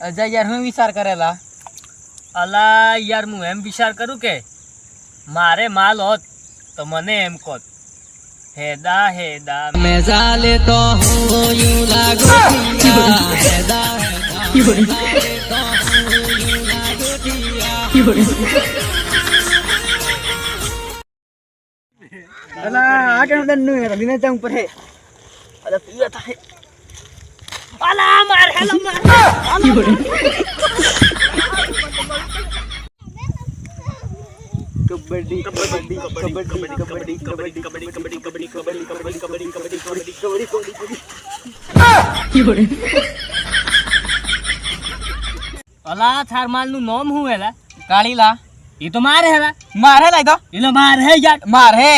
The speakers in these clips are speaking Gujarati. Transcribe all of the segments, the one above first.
અજય યાર હું વિચાર કરેલા. અલા યાર હું એમ વિચાર કરું કે મારે માલ હોત તો મને એમ કોત. હેદા હેદા. મેજા જાલે તો હું યુ લાગો હેદા અલા આ કે નદનનું હે દિને ઉપર હે. અલા પીવા થાય અલા માર હેલો માર કબડ્ડી કબડ્ડી કબડ્ડી કબડ્ડી કબડ્ડી કબડ્ડી કબડ્ડી કબડ્ડી કબડ્ડી કબડ્ડી કબડ્ડી કબડ્ડી કબડ્ડી કબડ્ડી અલા થાર માલનું નામ હું હેલા કાળીલા એ તો મારે હેલા મારે લાઈ તો એટલે માર હે યાર માર હે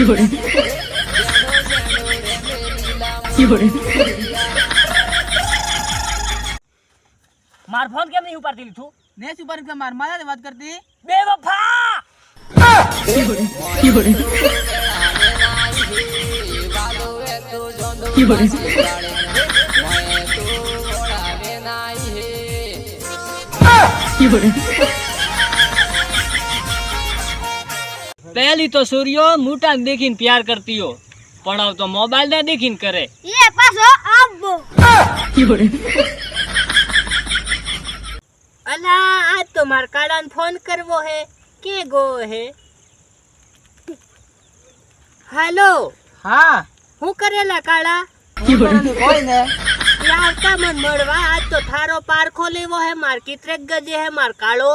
એ! એ હો માર ફોન કેમ નહીં ઉપાડતી લીધું ને સુપર કે માર મારા વાત કરતી બે વફા પહેલી તો સૂર્યો મોટા દેખીને પ્યાર કરતી હો પણ હવે તો મોબાઈલ ને દેખીને કરે. એ પાછો આવો અલા આજ તો માર કાળાને ફોન કરવો હે. કે ગો હે? હાલો હા. હું કરેલા કાળા? કોઈ ને આવતા મન મળવા. આજ તો થારો પારખો લેવો હે. માર કિતરેક ગજે હે માર કાળો.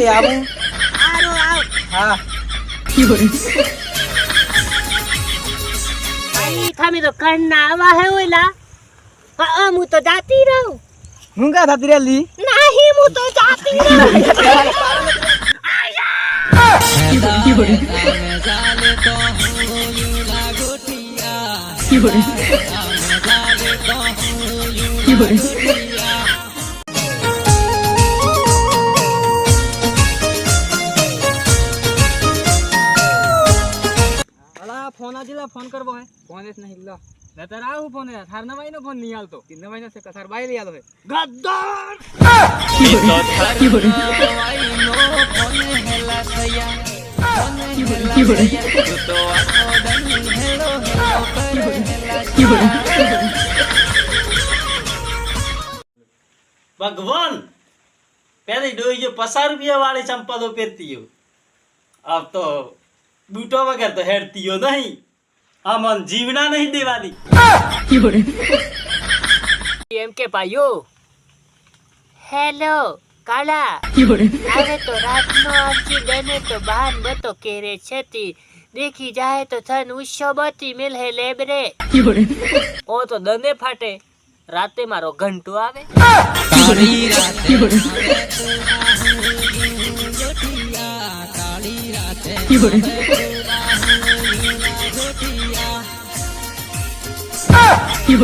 લે આવું. આરો આવ. હા. આઈ થામી તો કણ ના આવા હે ઓલા હા હા, હું તો જાતી રહું હું કા થતી રેલી નહીં હું તો જાતી રહું અલા ફોન આજે લા ફોન કરવો હે. ફોન જ નહીં લા. નતર આ હું ફોન થાર નવાઈ નો ફોન નહીં આવતો તીન નવાઈ નો છે કસાર બાઈ લઈ આલો હે. ગદ્દાર! કી બોલ ફોન હેલા થયા ફોન હેલા તો આખો દન હેલો હેલો કી બોલ ભગવાન પેલી ડોઈ જો પસાર રૂપિયા વાળી ચંપલો પહેરતી આ તો બૂટો વગર તો હેડતીઓ નહીં. આ મન જીવના નહીં દેવાની. એમ કે ભાઈઓ હેલો કાળા અરે તો રાતનો આજી ડને તો બહાર બતો કેરે છેતી. દેખી જાય તો થન બતી મિલહે લેબરે. ઓ તો દને ફાટે. રાતે મારો ઘંટો આવે. 有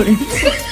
人。